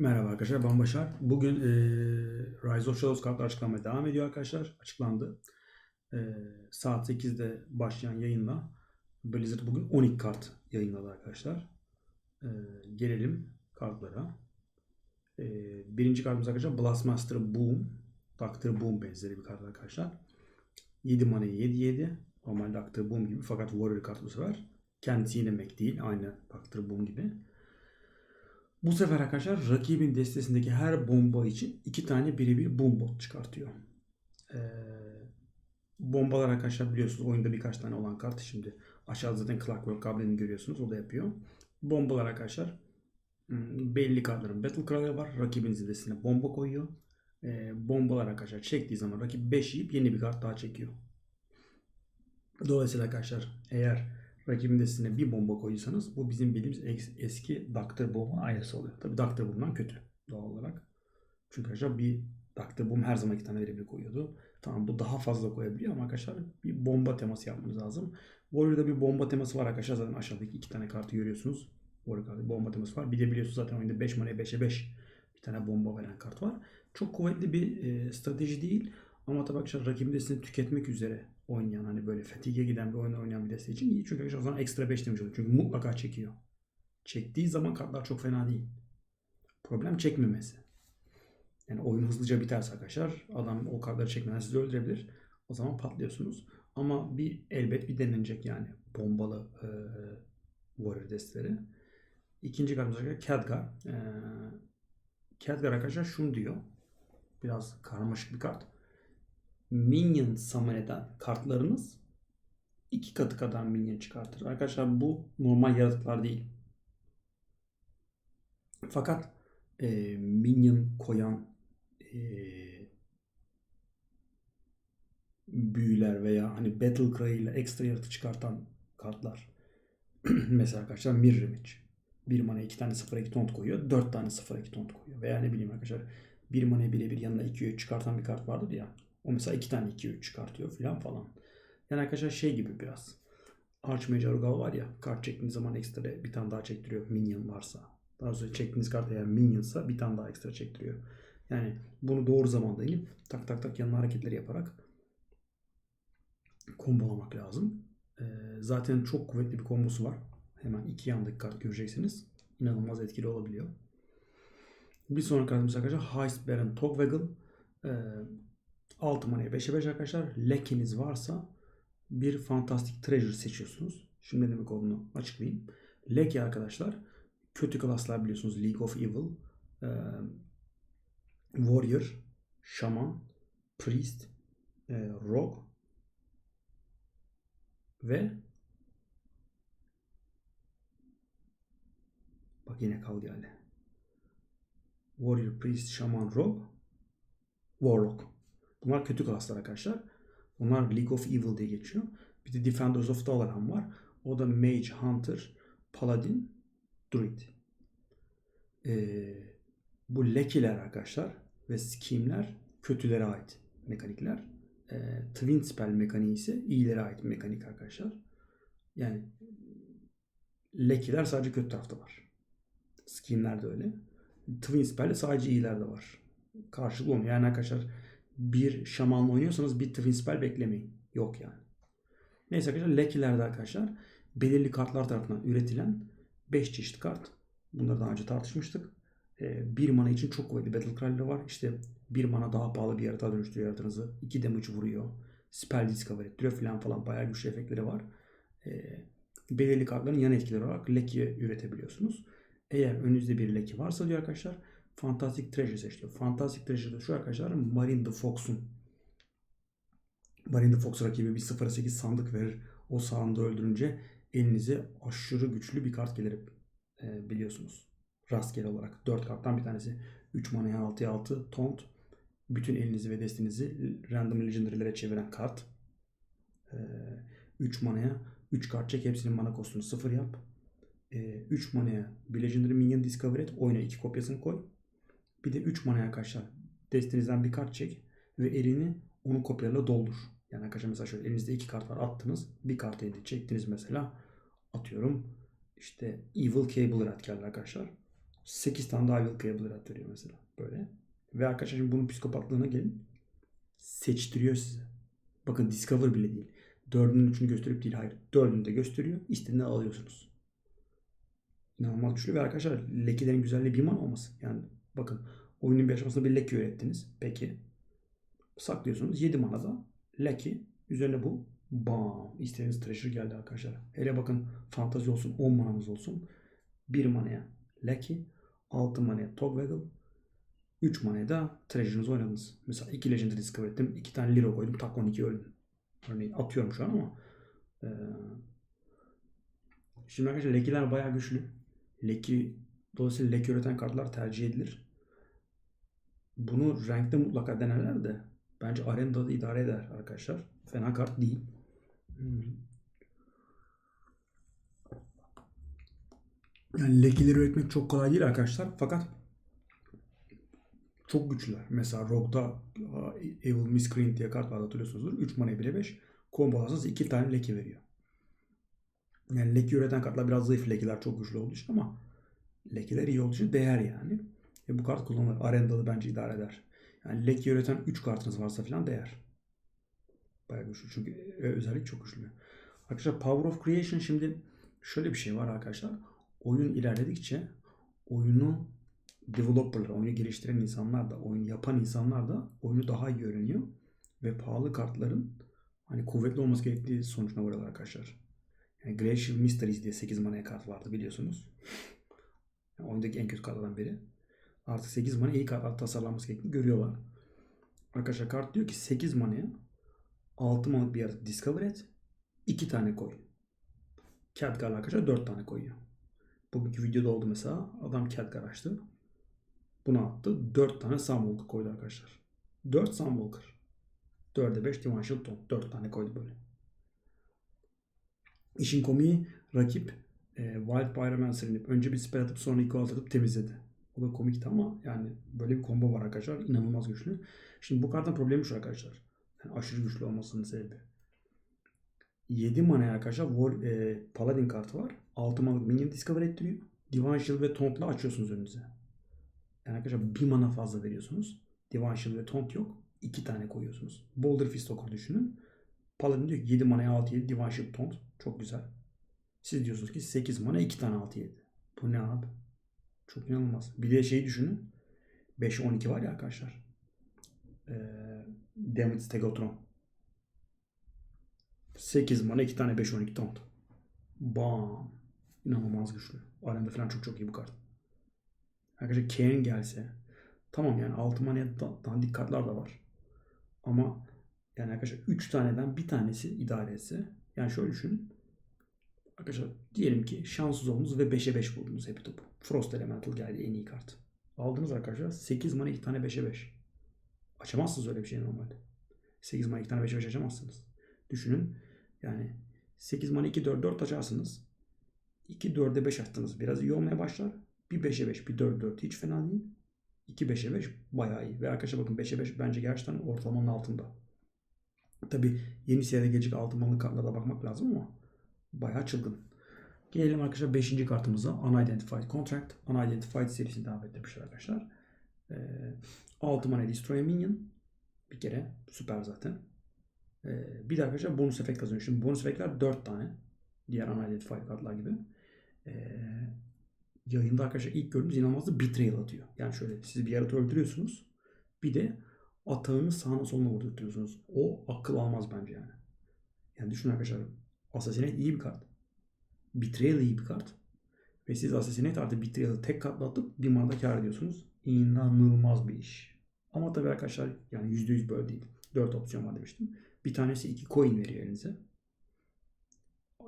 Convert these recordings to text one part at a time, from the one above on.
Merhaba arkadaşlar ben Başar. Bugün eee Rise of Shadows kartlar açıklamaya devam ediyor arkadaşlar. Açıklandı. Eee, saat 8'de başlayan yayınla Blizzard bugün 12 kart yayınladı arkadaşlar. Eee, gelelim kartlara. Eee, birinci kartımız arkadaşlar Blastmaster Boom. Dr. Boom benzeri bir kart arkadaşlar. 7 manaya 7-7. Normal Dr. Boom gibi fakat Warrior kartı bu sefer. Kendisi yenemek değil. Aynı Dr. Boom gibi. Bu sefer arkadaşlar rakibin destesindeki her bomba için iki tane birebir bombot çıkartıyor. Ee, bombalar arkadaşlar biliyorsunuz oyunda birkaç tane olan kart. Şimdi aşağıda zaten Clockwork Goblin'i görüyorsunuz. O da yapıyor. Bombalar arkadaşlar hmm, belli kartların Battle Cry'ı var. Rakibinizin destesine bomba koyuyor. Ee, bombalar arkadaşlar çektiği zaman rakip 5 yiyip yeni bir kart daha çekiyor. Dolayısıyla arkadaşlar eğer rakibin destesine bir bomba koyuyorsanız bu bizim bildiğimiz eski Dr. Bomb'un aynısı oluyor. Tabi Dr. Bomb'dan kötü doğal olarak. Çünkü arkadaşlar bir Dr. Bomb her zaman iki tane verebilir koyuyordu. Tamam bu daha fazla koyabiliyor ama arkadaşlar bir bomba teması yapmanız lazım. Warrior'da bir bomba teması var arkadaşlar. Zaten aşağıdaki iki tane kartı görüyorsunuz. Warrior kartı bomba teması var. Bir de biliyorsunuz zaten oyunda 5 manaya 5'e 5 bir tane bomba veren kart var. Çok kuvvetli bir e, strateji değil. Ama tabii arkadaşlar rakibin destesini tüketmek üzere oynayan hani böyle fatigue giden bir oyun oynayan bir deste için iyi. Çünkü o zaman ekstra 5 demiş oluyor. Çünkü mutlaka çekiyor. Çektiği zaman kartlar çok fena değil. Problem çekmemesi. Yani oyun hızlıca biterse arkadaşlar adam o kartları çekmeden sizi öldürebilir. O zaman patlıyorsunuz. Ama bir elbet bir denenecek yani bombalı e, warrior desteleri. İkinci kartımız arkadaşlar Khadgar. E, arkadaşlar şunu diyor. Biraz karmaşık bir kart minion summon eden kartlarınız iki katı kadar minion çıkartır. Arkadaşlar bu normal yaratıklar değil. Fakat e, minion koyan e, büyüler veya hani Battle Cry ile ekstra yaratık çıkartan kartlar. Mesela arkadaşlar Mirror Image. Bir mana iki tane 0-2 taunt koyuyor. Dört tane 0-2 taunt koyuyor. Veya ne bileyim arkadaşlar bir mana birebir yanına 2 çıkartan bir kart vardır ya. O mesela iki tane 2-3 çıkartıyor filan falan. Yani arkadaşlar şey gibi biraz. Archmage Arugal var ya kart çektiğiniz zaman ekstra bir tane daha çektiriyor minion varsa. Daha sonra çektiğiniz kart eğer minionsa bir tane daha ekstra çektiriyor. Yani bunu doğru zamanda inip tak tak tak yanına hareketleri yaparak kombolamak lazım. Ee, zaten çok kuvvetli bir kombosu var. Hemen iki yandaki kart göreceksiniz. İnanılmaz etkili olabiliyor. Bir sonraki kartımız arkadaşlar Heist Baron Togwaggle. Ee, 6 manaya 5'e 5 arkadaşlar. Lekiniz varsa bir Fantastic Treasure seçiyorsunuz. Şimdi ne demek olduğunu açıklayayım. Leki arkadaşlar kötü klaslar biliyorsunuz. League of Evil, e, Warrior, Shaman, Priest, e, Rogue ve bak yine kal geldi. Warrior, Priest, Shaman, Rogue, Warlock. Bunlar kötü klaslar arkadaşlar. Bunlar League of Evil diye geçiyor. Bir de Defenders of Dalaran var. O da Mage, Hunter, Paladin, Druid. Ee, bu lekiler arkadaşlar ve skimler kötülere ait mekanikler. Ee, Twin Spell mekaniği ise iyilere ait mekanik arkadaşlar. Yani lekiler sadece kötü tarafta var. Skimler de öyle. Twin Spell sadece iyilerde var. Karşılığı olmuyor. Yani arkadaşlar bir şamanla oynuyorsanız bir Twin Spell beklemeyin. Yok yani. Neyse arkadaşlar Lekilerde arkadaşlar belirli kartlar tarafından üretilen 5 çeşit kart. Bunları daha önce tartışmıştık. Ee, bir mana için çok kuvvetli Battle Cry'ları var. İşte bir mana daha pahalı bir yaratığa dönüştürüyor yaratığınızı. 2 damage vuruyor. Spell discover ettiriyor falan falan. Bayağı güçlü efektleri var. Ee, belirli kartların yan etkileri olarak Leki üretebiliyorsunuz. Eğer önünüzde bir Leki varsa diyor arkadaşlar Fantastic Treasure seçiyor. Fantastic Treasure'da şu arkadaşlar Marine the Fox'un Marine the Fox rakibi bir 0-8 sandık verir. O sandığı öldürünce elinize aşırı güçlü bir kart gelir e, biliyorsunuz. Rastgele olarak. 4 karttan bir tanesi. 3 manaya 6'ya 6 taunt. Bütün elinizi ve destinizi random legendary'lere çeviren kart. E, 3 manaya 3 kart çek. Hepsinin mana kostunu 0 yap. E, 3 manaya bir legendary minion discover et. Oyuna 2 kopyasını koy. Bir de 3 manaya arkadaşlar destinizden bir kart çek ve elini onun kopyalarla doldur. Yani arkadaşlar mesela şöyle elinizde iki kart var attınız. Bir kart elde çektiniz mesela. Atıyorum işte Evil Cable Red geldi arkadaşlar. 8 tane daha will payable rat veriyor mesela. Böyle. Ve arkadaşlar şimdi bunun psikopatlığına gelin. Seçtiriyor size. Bakın discover bile değil. Dördünün üçünü gösterip değil. Hayır. Dördünü de gösteriyor. İstediğini alıyorsunuz. İnanılmaz güçlü. Ve arkadaşlar lekelerin güzelliği bir man olması. Yani bakın oyunun bir aşamasında bir leke ürettiniz. Peki. Saklıyorsunuz. 7 manada leke. Üzerine bu. Bam. İstediğiniz treasure geldi arkadaşlar. Hele bakın fantazi olsun. 10 manamız olsun. 1 manaya leke. 6 manaya togwaggle. 3 manaya da treasure'ınızı oynadınız. Mesela 2 legendary discover ettim. 2 tane lira koydum. Tak 12 öldüm. Örneğin atıyorum şu an ama ee, Şimdi arkadaşlar lekiler bayağı güçlü. Leki dolayısıyla leki üreten kartlar tercih edilir. Bunu renkte mutlaka denerler de bence arenada da idare eder arkadaşlar. Fena kart değil. Yani lekileri üretmek çok kolay değil arkadaşlar. Fakat çok güçlüler. Mesela Rogue'da Evil Miscreant diye kart var hatırlıyorsunuzdur. 3 mana 1'e 5. Kombolarsanız 2 tane leke veriyor. Yani leke üreten kartlar biraz zayıf. Lekeler çok güçlü olduğu için ama lekeler iyi olduğu için değer yani. E bu kart kullanılır. Arenada da bence idare eder. Yani leke üreten 3 kartınız varsa falan değer. Bayağı güçlü. Çünkü özellik çok güçlü. Arkadaşlar Power of Creation şimdi şöyle bir şey var arkadaşlar. Oyun ilerledikçe oyunu developerlar, oyunu geliştiren insanlar da, oyun yapan insanlar da oyunu daha iyi öğreniyor. Ve pahalı kartların hani kuvvetli olması gerektiği sonucuna varıyorlar arkadaşlar. Yani Glacial Mysteries diye 8 manaya kart vardı biliyorsunuz. Yani oyundaki en kötü kartlardan biri. Artık 8 manaya iyi kartlar tasarlanması gerektiğini görüyorlar. Arkadaşlar kart diyor ki 8 manaya 6 manalık bir yaratık discover et. 2 tane koy. Khadgar arkadaşlar 4 tane koyuyor. Bugünkü videoda oldu mesela. Adam Khadgar açtı. Bunu attı. 4 tane Sunwalker koydu arkadaşlar. 4 Sunwalker. 4'e 5 Divine Shield Taunt. 4 tane koydu böyle. İşin komiği rakip e, Wild Pyromancer inip önce bir spell atıp sonra iki atıp temizledi. O da komikti ama yani böyle bir combo var arkadaşlar. İnanılmaz güçlü. Şimdi bu kartın problemi şu arkadaşlar. Yani aşırı güçlü olmasının sebebi. 7 manaya arkadaşlar War, e, Paladin kartı var. 6 mana minion discover ettiriyor. Divine Shield ve Taunt'la açıyorsunuz önünüze. Yani arkadaşlar bir mana fazla veriyorsunuz. Divine Shield ve Taunt yok. 2 tane koyuyorsunuz. Boulder Fist okur düşünün. Paladin diyor ki 7 manaya 6 7 Divine Shield Taunt. Çok güzel. Siz diyorsunuz ki 8 mana 2 tane 6 7. Bu ne abi? Çok inanılmaz. Bir de şeyi düşünün. 5 12 var ya arkadaşlar. Ee, Damage Stegatron. 8 mana 2 tane 5 12 taunt. Bam. İnanılmaz güçlü. Arenda falan çok çok iyi bu kart. Arkadaşlar Kayn gelse tamam yani 6 manaya dandik kartlar da var. Ama yani arkadaşlar 3 taneden bir tanesi idare etse yani şöyle düşünün. Arkadaşlar diyelim ki şanssız oldunuz ve 5'e 5 buldunuz Happy Top. Frost Elemental geldi en iyi kart. Aldınız arkadaşlar 8 mana 2 tane 5'e 5. Açamazsınız öyle bir şey normalde. 8 mana 2 tane 5'e 5 açamazsınız. Düşünün yani 8 mana 2 4 4 açarsınız. 2 4'e 5 attınız. Biraz iyi olmaya başlar. Bir 5'e 5 bir 4 4 hiç fena değil. 2 5'e 5 bayağı iyi. Ve arkadaşlar bakın 5'e 5 bence gerçekten ortalamanın altında. Tabi yeni seride gelecek altın malı kartlara bakmak lazım ama bayağı çılgın. Gelelim arkadaşlar 5. kartımıza Unidentified Contract. Unidentified serisini devam ettirmişler arkadaşlar. Ee, 6 mana Destroy Minion. Bir kere süper zaten. Ee, bir de arkadaşlar bonus efekt kazanıyor. Şimdi bonus efektler 4 tane. Diğer Unidentified kartlar gibi. Ee, yayında arkadaşlar ilk gördüğünüz inanılmaz da betrayal atıyor. Yani şöyle siz bir yaratığı öldürüyorsunuz. Bir de atağını sağına soluna vurdurtuyorsunuz. O akıl almaz bence yani. Yani düşünün arkadaşlar. Assassinate iyi bir kart. Betrayal iyi bir kart. Ve siz Assassinate artı Betrayal'ı tek katla atıp bir manada kar ediyorsunuz. İnanılmaz bir iş. Ama tabii arkadaşlar yani %100 böyle değil. 4 opsiyon var demiştim. Bir tanesi 2 coin veriyor elinize.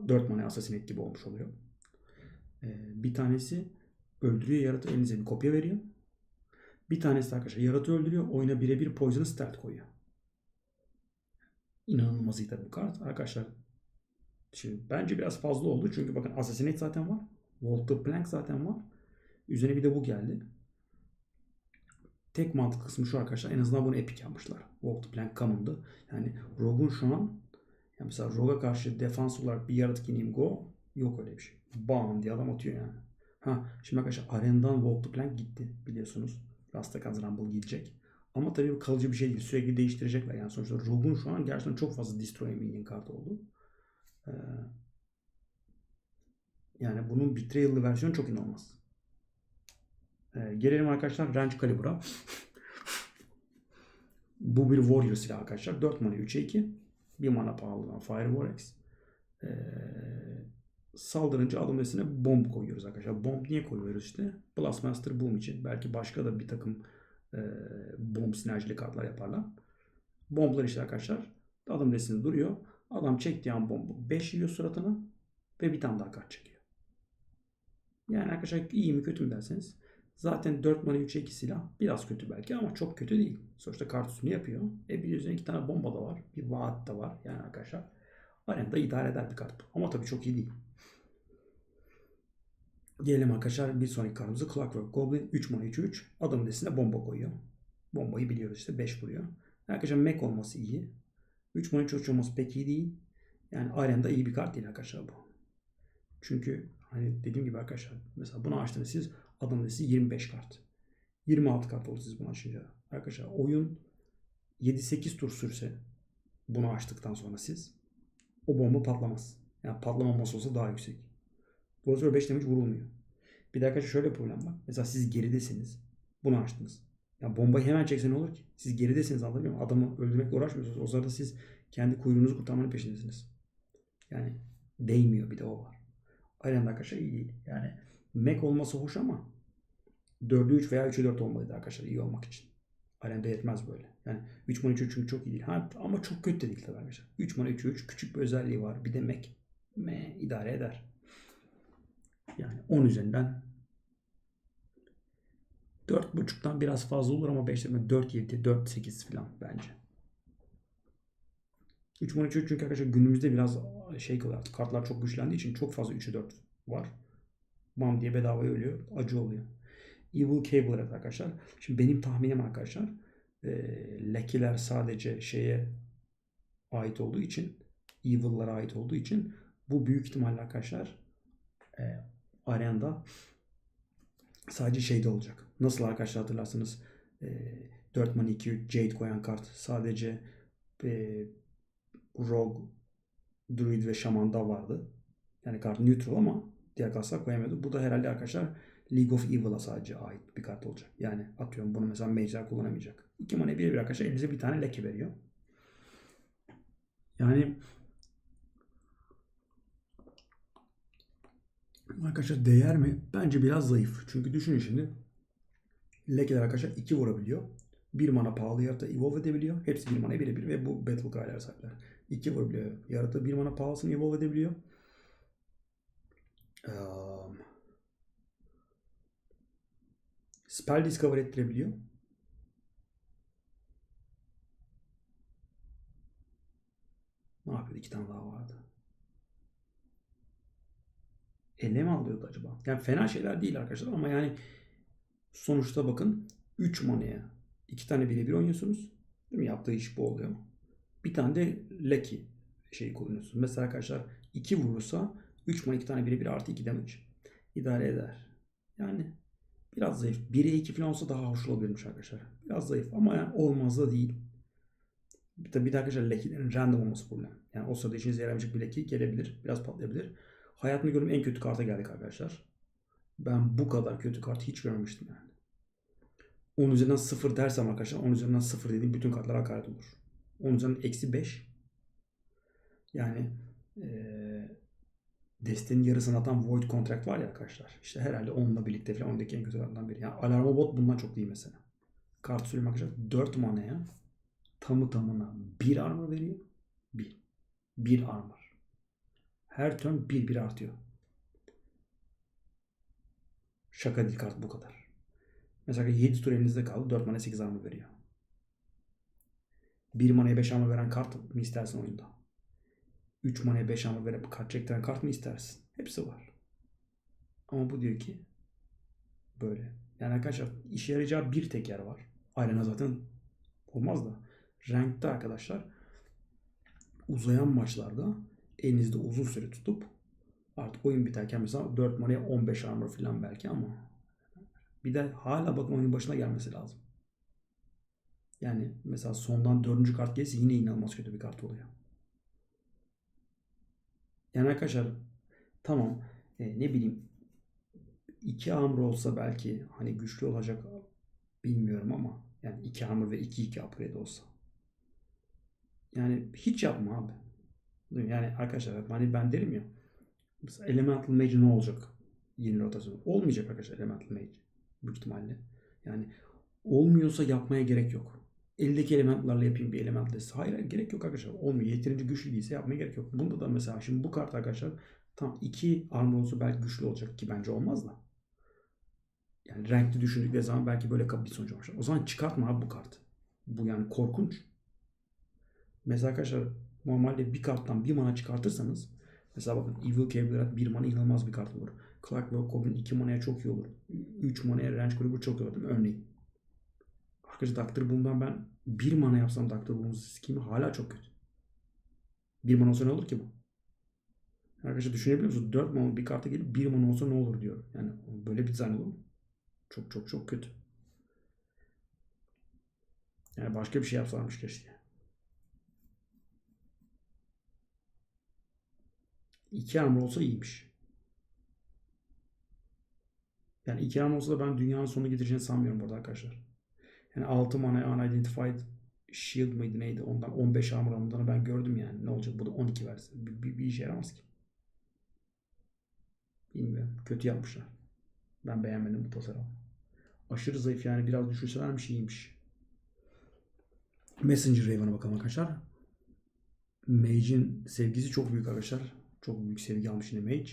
4 mana Assassinate gibi olmuş oluyor. Ee, bir tanesi öldürüyor yaratığı elinize bir kopya veriyor. Bir tanesi arkadaşlar yaratığı öldürüyor. Oyuna birebir poison stealth koyuyor. İnanılmaz iyi tabii bu kart. Arkadaşlar şimdi bence biraz fazla oldu. Çünkü bakın Assassinate zaten var. The Plank zaten var. Üzerine bir de bu geldi. Tek mantık kısmı şu arkadaşlar. En azından bunu epic yapmışlar. The Plank common'dı. Yani Rogue'un şu an yani mesela Rogue'a karşı defans olarak bir yaratık ineyim go yok öyle bir şey. Bam diye adam atıyor yani. Ha şimdi arkadaşlar arendan Walk the Plank gitti biliyorsunuz. Rastakan Rumble gidecek. Ama tabii kalıcı bir şey değil. Sürekli değiştirecekler. Yani sonuçta Rogue'un şu an gerçekten çok fazla Destroy Minion kartı oldu. Ee, yani bunun Betrayal'lı versiyonu çok inanılmaz. Ee, gelelim arkadaşlar Range Calibur'a. Bu bir Warrior silahı arkadaşlar. 4 mana 3'e 2. 1 mana pahalıdan Fire Vortex. Ee, saldırınca adım üstüne bomb koyuyoruz arkadaşlar. Bomb niye koyuyoruz işte? Blastmaster Boom için. Belki başka da bir takım e, bomb sinerjili kartlar yaparlar. Bomblar işte arkadaşlar. Adım resminde duruyor. Adam çektiği an bombu 5 yiyor suratına ve bir tane daha kart çekiyor. Yani arkadaşlar iyi mi kötü mü derseniz zaten 4 mana 3'e 2 silah biraz kötü belki ama çok kötü değil. Sonuçta kart üstünü yapıyor. E bir yüzüne iki tane bomba da var. Bir vaat da var yani arkadaşlar. Arenada idare eder bir kart. Ama tabii çok iyi değil. Gelelim arkadaşlar bir sonraki kartımızı Clockwork Goblin 3 mana 3 3 adamın desine bomba koyuyor. Bombayı biliyoruz işte 5 vuruyor. Arkadaşlar mech olması iyi. 3 mana 3 3 olması pek iyi değil. Yani arenda iyi bir kart değil arkadaşlar bu. Çünkü hani dediğim gibi arkadaşlar mesela bunu açtığınız siz adamın desi 25 kart. 26 kart oldu siz bunu açınca. Arkadaşlar oyun 7-8 tur sürse bunu açtıktan sonra siz o bomba patlamaz. Yani patlamaması olsa daha yüksek. Dolayısıyla 5 damage vurulmuyor. Bir de arkadaşlar şöyle problem var. Mesela siz geridesiniz. Bunu açtınız. Ya bombayı hemen çekse ne olur ki? Siz geridesiniz anlamıyor musun? Adamı öldürmekle uğraşmıyorsunuz. O sırada siz kendi kuyruğunuzu kurtarmanın peşindesiniz. Yani değmiyor bir de o var. Aynen arkadaşlar iyi değil. Yani Mac olması hoş ama 4'ü 3 veya 3'ü 4 olmalıydı arkadaşlar iyi olmak için. Arenada yetmez böyle. Yani 3 mana 3 3 çünkü çok iyi değil. Ha, ama çok kötü de değil tabii arkadaşlar. 3 mana 3 3 küçük bir özelliği var. Bir de Mac. Me idare eder. Yani 10 üzerinden 4.5'tan biraz fazla olur ama 5'lerine 4 7 4 8 falan bence. 3 mana 3 3 çünkü arkadaşlar günümüzde biraz şey kalıyor artık. Kartlar çok güçlendiği için çok fazla 3'e 4 var. Bam diye bedavaya ölüyor. Acı oluyor. Evil Cable evet arkadaşlar. Şimdi benim tahminim arkadaşlar e, lekeler sadece şeye ait olduğu için Evil'lara ait olduğu için bu büyük ihtimalle arkadaşlar e, Arena'da sadece şeyde olacak. Nasıl arkadaşlar hatırlarsanız e, 4 mana 2 3 Jade koyan kart sadece e, Rogue, Druid ve Shaman'da vardı. Yani kart neutral ama diğer kartlar koyamıyordu. Bu da herhalde arkadaşlar League of Evil'a sadece ait bir kart olacak. Yani atıyorum bunu mesela Mage'ler kullanamayacak. 2 mana 1 bir arkadaşlar elinize bir tane leke veriyor. Yani Arkadaşlar değer mi? Bence biraz zayıf. Çünkü düşünün şimdi. Lekeler arkadaşlar 2 vurabiliyor. 1 mana pahalı yaratığı evolve edebiliyor. Hepsi 1 mana birebir ve bu Battle Cry'ler sahipler. 2 vurabiliyor. Yaratığı 1 mana pahalısını evolve edebiliyor. Um, spell discover ettirebiliyor. Ne yapıyordu? İki tane daha vardı. Eline mi alıyordu acaba? Yani fena şeyler değil arkadaşlar ama yani sonuçta bakın 3 manaya 2 tane birebir oynuyorsunuz. Değil mi? Yaptığı iş bu oluyor. Bir tane de Lucky şeyi kullanıyorsunuz. Mesela arkadaşlar 2 vurursa 3 mana 2 tane birebir artı 2 damage. İdare eder. Yani biraz zayıf. 1'e 2 falan olsa daha hoş olabilirmiş arkadaşlar. Biraz zayıf ama yani olmaz da değil. Tabi bir de arkadaşlar Lucky'lerin random olması problem. Yani o sırada işinize yaramayacak bir Lucky gelebilir. Biraz patlayabilir. Hayatımda gördüğüm en kötü karta geldik arkadaşlar. Ben bu kadar kötü kart hiç görmemiştim yani. 10 üzerinden 0 dersem arkadaşlar 10 üzerinden 0 dediğim bütün kartlara hakaret olur. 10 üzerinden eksi 5. Yani ee, destenin yarısını atan Void Contract var ya arkadaşlar. İşte herhalde onunla birlikte falan ondaki en kötülerden biri. Yani Alarma Bot bundan çok değil mesela. Kart söyleyeyim arkadaşlar 4 manaya tamı tamına 1 armor veriyor. 1. 1 armor. Her turn 1 1 artıyor. Şaka değil kart bu kadar. Mesela 7 tur elinizde kaldı. 4 mana 8 armor veriyor. 1 manaya 5 armor veren kart mı istersin oyunda? 3 manaya 5 armor verip kart çektiren kart mı istersin? Hepsi var. Ama bu diyor ki böyle. Yani arkadaşlar işe yarayacağı bir tek yer var. Arena zaten olmaz da. Rank'ta arkadaşlar uzayan maçlarda elinizde uzun süre tutup Artık oyun biterken mesela 4 manaya 15 armor falan belki ama bir de hala bakın oyunun başına gelmesi lazım. Yani mesela sondan dördüncü kart gelirse yine inanılmaz kötü bir kart oluyor. Yani arkadaşlar tamam e, ne bileyim iki armor olsa belki hani güçlü olacak bilmiyorum ama yani iki armor ve iki iki upgrade olsa. Yani hiç yapma abi. Yani arkadaşlar hani ben derim ya mesela Elemental Mage ne olacak? Yeni rotasyon. Olmayacak arkadaşlar Elemental Mage. Büyük ihtimalle. Yani olmuyorsa yapmaya gerek yok. Eldeki elementlerle yapayım bir element listesi. Hayır, hayır gerek yok arkadaşlar. Olmuyor. Yeterince güçlü değilse yapmaya gerek yok. Bunda da mesela şimdi bu kart arkadaşlar tam iki armor olsa belki güçlü olacak ki bence olmaz da. Yani renkli düşündükleri zaman belki böyle bir sonuç olacak. O zaman çıkartma abi bu kartı. Bu yani korkunç. Mesela arkadaşlar normalde bir karttan bir mana çıkartırsanız mesela bakın Evil Cavalry bir mana inanılmaz bir kart olur. Clockwork Goblin 2 manaya çok iyi olur. 3 manaya Range Grabber çok iyi olur değil mi? Örneğin. Arkadaşlar Dr. Boom'dan ben 1 mana yapsam Dr. Boom'un skimi hala çok kötü. 1 mana olsa ne olur ki bu? Arkadaşlar düşünebiliyor musunuz? 4 mana bir karta gelip 1 mana olsa ne olur diyor. Yani böyle bir dizayn olur mu? Çok çok çok kötü. Yani başka bir şey yapsarmış keşke. İki armor olsa iyiymiş. Yani iki armor olsa da ben dünyanın sonunu getireceğini sanmıyorum burada arkadaşlar. Yani 6 mana unidentified shield mıydı neydi ondan 15 armor alındığını ben gördüm yani. Ne olacak bu da 12 versin. Bir, bir, bir işe yaramaz ki. Bilmiyorum. Kötü yapmışlar. Ben beğenmedim bu tasarımı. Aşırı zayıf yani biraz düşürselermiş iyiymiş. Messenger Raven'a bakalım arkadaşlar. Mage'in sevgisi çok büyük arkadaşlar. Çok büyük sevgi almış yine Mage.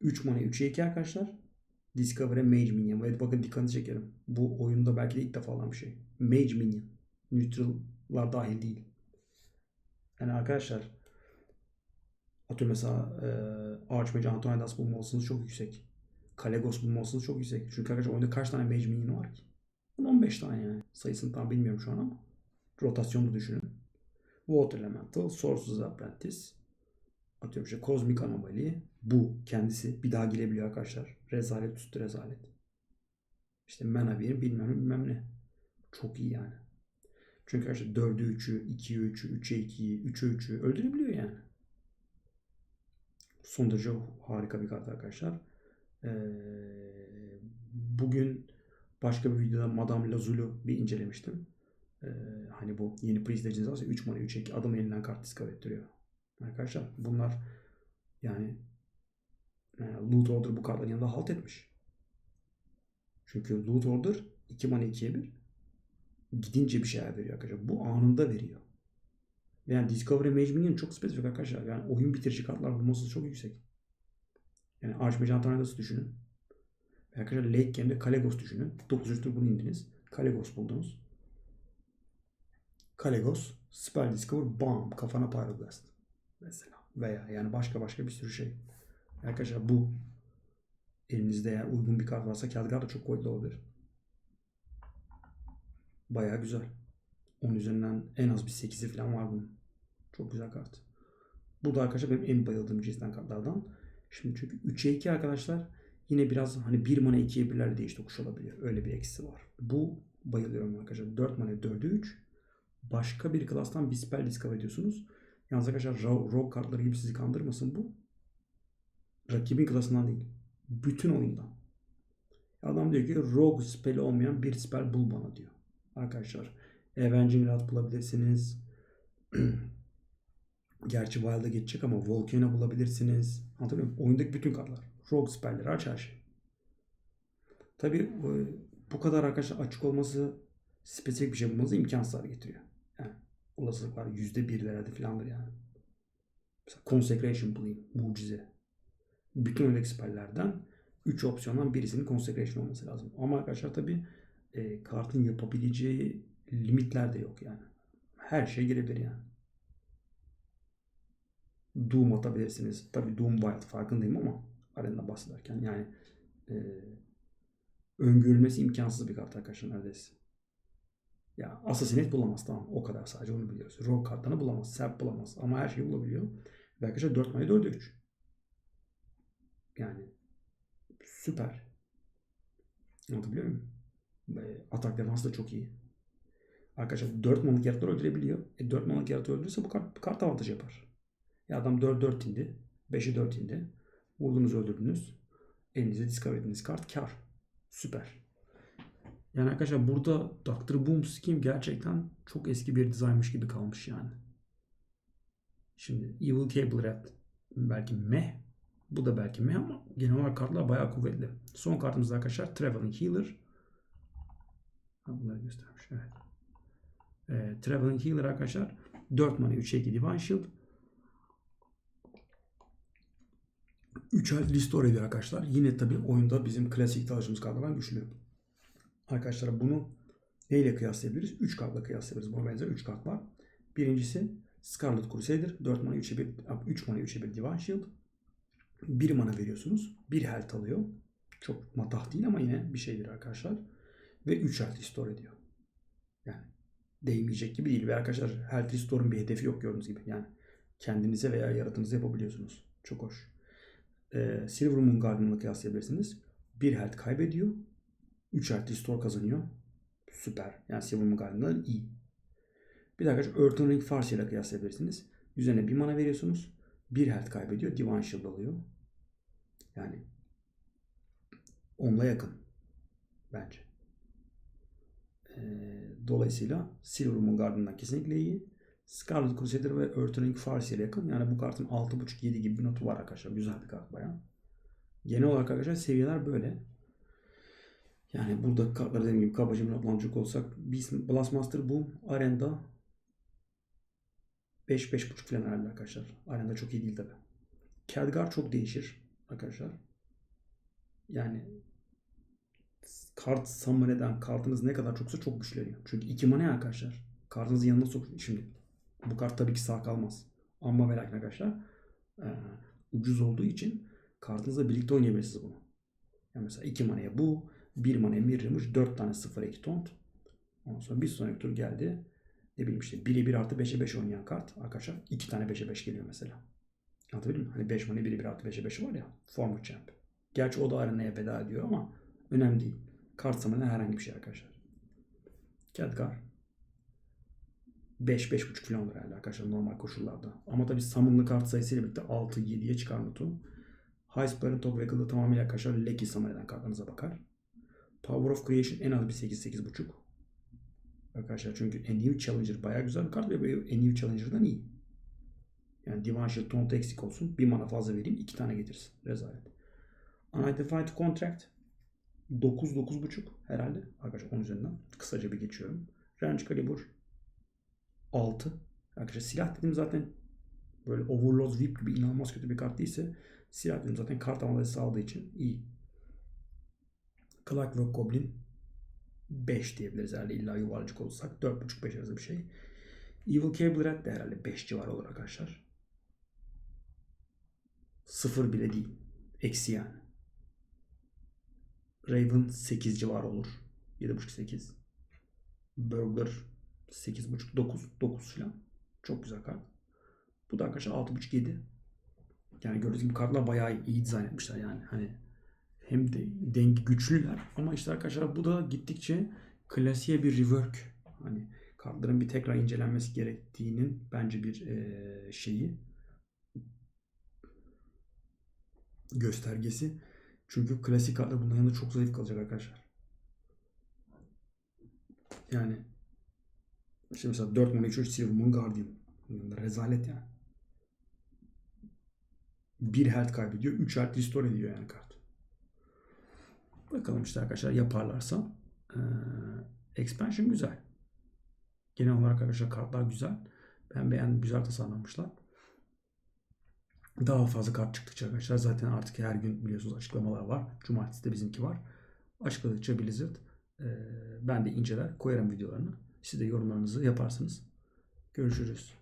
3 mana 3'e 2 arkadaşlar. Discover'e Mage Minion. Evet bakın dikkatinizi çekerim. Bu oyunda belki de ilk defa olan bir şey. Mage Minion. Neutral'lar dahil değil. Yani arkadaşlar atıyorum mesela e, Archmage Antonidas bulma olasılığınız çok yüksek. Kalegos bulma olasılığınız çok yüksek. Çünkü arkadaşlar oyunda kaç tane Mage Minion var ki? 15 tane yani. Sayısını tam bilmiyorum şu an ama. Rotasyonu düşünün. Water Elemental, Sorcerer's Apprentice, atıyorum işte Kozmik Anomali. Bu kendisi bir daha girebiliyor arkadaşlar. Rezalet üstü rezalet. İşte 1 bilmem bilmem ne. Çok iyi yani. Çünkü arkadaşlar 4'ü 3'ü, 2'ye 3'ü, 3'e 2'yi, 3'e 3'ü öldürebiliyor yani. Son derece harika bir kart arkadaşlar. Ee, bugün başka bir videoda Madame Lazul'u bir incelemiştim. Ee, hani bu yeni Priest varsa 3 mana 3 2 adım elinden kart discover ettiriyor. Arkadaşlar bunlar yani e, Loot Order bu kartların yanında halt etmiş. Çünkü Loot Order 2 mana 2'ye 1 gidince bir şeyler veriyor arkadaşlar. Bu anında veriyor. Yani Discovery Mage Minion çok spesifik arkadaşlar. Yani oyun bitirici kartlar bulması çok yüksek. Yani Archmage Antonidas'ı düşünün. Arkadaşlar late game'de Kalegos düşünün. 9. tur bunu indiniz. Kalegos buldunuz. Kalegos, Spell Discover, bam kafana Pyroblast. Mesela. Veya yani başka başka bir sürü şey. Arkadaşlar bu elinizde eğer uygun bir kart varsa Khadgar da çok kuvvetli olabilir. Baya güzel. Onun üzerinden en az bir 8'i falan var bunun. Çok güzel kart. Bu da arkadaşlar benim en bayıldığım cinsten kartlardan. Şimdi çünkü 3'e 2 arkadaşlar yine biraz hani 1 mana 2'ye 1'lerle değiş tokuş olabiliyor. Öyle bir eksisi var. Bu bayılıyorum arkadaşlar. 4 mana 4'e 3. Başka bir klastan bir spell discover ediyorsunuz. Yalnız arkadaşlar rogue kartları gibi sizi kandırmasın bu. Rakibin klasından değil. Bütün oyundan. Adam diyor ki rogue spell'i olmayan bir spell bul bana diyor. Arkadaşlar Avenging Rod bulabilirsiniz. Gerçi Wild'a geçecek ama Volcano bulabilirsiniz. Anlatabiliyor muyum? Oyundaki bütün kartlar. Rogue spell'leri aç her şey. Tabi bu kadar arkadaşlar açık olması spesifik bir şey bulmanızı imkansız getiriyor. Olasılıklar yüzde birlerde falandır yani. Mesela Consecration bulayım. Mucize. Bütün oyundaki spelllerden 3 opsiyondan birisinin Consecration olması lazım. Ama arkadaşlar tabi e, kartın yapabileceği limitler de yok yani. Her şey girebilir yani. Doom atabilirsiniz. Tabi Doom Wild farkındayım ama arenda bahsederken yani e, öngörülmesi imkansız bir kart arkadaşlar neredeyse. Ya Assassinate bulamaz tamam o kadar sadece onu biliyoruz. Rogue kartlarını bulamaz. Serp bulamaz ama her şeyi bulabiliyor. Ve arkadaşlar 4 mana 4'e 3. Yani süper. Anlatabiliyor muyum? Atak defans da çok iyi. Arkadaşlar 4 malık yaratıkları öldürebiliyor. E 4 malık yaratığı öldürürse bu kart, kart avantajı yapar. Ya adam 4-4 indi. 5'e 4 indi. Vurdunuz öldürdünüz. Elinize discover ettiğiniz kart kar. Süper. Yani arkadaşlar burada Dr. Boom Scheme gerçekten çok eski bir dizaynmış gibi kalmış yani. Şimdi Evil Cable Red belki meh. Bu da belki meh ama genel olarak kartlar bayağı kuvvetli. Son kartımız da arkadaşlar Traveling Healer. Ha, bunları göstermiş. Evet. Ee, Traveling Healer arkadaşlar 4 mana 3 2 Divine Shield. 3 el restore ediyor arkadaşlar. Yine tabi oyunda bizim klasik talışımız kartlardan güçlü. Arkadaşlar bunu neyle kıyaslayabiliriz? 3 kartla kıyaslayabiliriz. Buna benzer 3 kart var. Birincisi Scarlet Crusader. 4 mana 3'e 1, 3 mana 3'e 1 Divine Shield. 1 mana veriyorsunuz. 1 health alıyor. Çok matah değil ama yine bir şeydir arkadaşlar. Ve 3 health restore ediyor. Yani değmeyecek gibi değil. Ve arkadaşlar health restore'un bir hedefi yok gördüğünüz gibi. Yani kendinize veya yaratınıza yapabiliyorsunuz. Çok hoş. Ee, Silver Moon Guardian'la kıyaslayabilirsiniz. 1 health kaybediyor. 3 health restore kazanıyor. Süper. Yani Moon Guardian'dan iyi. Bir de arkadaşlar Ring Farsi ile kıyaslayabilirsiniz. Üzerine bir mana veriyorsunuz. Bir health kaybediyor. Divine Shield alıyor. Yani onunla yakın. Bence. Ee, dolayısıyla Silver Moon Guardian'dan kesinlikle iyi. Scarlet Crusader ve Earthen Ring Farsi ile yakın. Yani bu kartın 6.5-7 gibi bir notu var arkadaşlar. Güzel bir kart bayağı. Genel olarak arkadaşlar seviyeler böyle. Yani burada kartları dediğim gibi kabaca bir notlanacak olsak Blastmaster Boom Arena'da 5-5.5 falan herhalde arkadaşlar. Arena'da çok iyi değil tabi. Khadgar çok değişir arkadaşlar. Yani kart summon eden kartınız ne kadar çoksa çok güçleniyor. Çünkü 2 mana arkadaşlar. Kartınızı yanına sok. Şimdi bu kart tabii ki sağ kalmaz. Ama ve arkadaşlar e, ucuz olduğu için kartınızla birlikte oynayabilirsiniz bunu. Yani mesela 2 manaya bu, 1 manaya Mirror'mış, 4 tane 0 2 tont. Ondan sonra bir sonraki tur geldi. Ne bileyim işte 1'e 1 artı 5'e 5 oynayan kart arkadaşlar 2 tane 5'e 5 geliyor mesela. Anlatabildim mi? Hani 5 mana 1'e 1 artı 5'e 5 var ya. Former Champ. Gerçi o da arenaya veda ediyor ama önemli değil. Kart zamanı herhangi bir şey arkadaşlar. Khadgar 5-5.5 falan olur herhalde arkadaşlar normal koşullarda. Ama tabi summonlı kart sayısıyla birlikte 6-7'ye çıkar notu. High Sparrow Top Vehicle tamamıyla arkadaşlar Lucky summon eden kartlarınıza bakar. Power of Creation en az bir 8-8.5. Arkadaşlar çünkü A New Challenger bayağı güzel bir kart ve A New Challenger'dan iyi. Yani Divine Shield Taunt eksik olsun. Bir mana fazla vereyim. iki tane getirsin. Rezalet. Unidentified Contract 9-9.5 herhalde. Arkadaşlar 10 üzerinden. Kısaca bir geçiyorum. Range Caliber 6. Arkadaşlar silah dedim zaten böyle Overlord VIP gibi inanılmaz kötü bir kart değilse silah dedim zaten kart avantajı sağladığı için iyi. Clockwork Goblin 5 diyebiliriz herhalde illa yuvarlacık olsak. 4.5-5 arası bir şey. Evil Cable Red de herhalde 5 civarı olur arkadaşlar. 0 bile değil. Eksi yani. Raven 8 civarı olur. 7.5-8. Burglar 8.5 9 9 falan. Çok güzel kart. Bu da arkadaşlar 6.5 7. Yani gördüğünüz gibi kartlar bayağı iyi dizayn etmişler yani. Hani hem de dengi güçlüler ama işte arkadaşlar bu da gittikçe klasiğe bir rework. Hani kartların bir tekrar incelenmesi gerektiğinin bence bir e, şeyi göstergesi. Çünkü klasik kartlar bunların yanında çok zayıf kalacak arkadaşlar. Yani işte mesela 4 mana 3 Silver Moon Guardian. Rezalet yani. 1 health kaybediyor. 3 health restore ediyor yani kart. Bakalım işte arkadaşlar yaparlarsa. Ee, expansion güzel. Genel olarak arkadaşlar kartlar güzel. Ben beğendim. Güzel tasarlanmışlar. Daha fazla kart çıktıkça arkadaşlar zaten artık her gün biliyorsunuz açıklamalar var. Cumartesi de bizimki var. Açıkladıkça Blizzard e, ben de inceler koyarım videolarını. Siz de yorumlarınızı yaparsınız. Görüşürüz.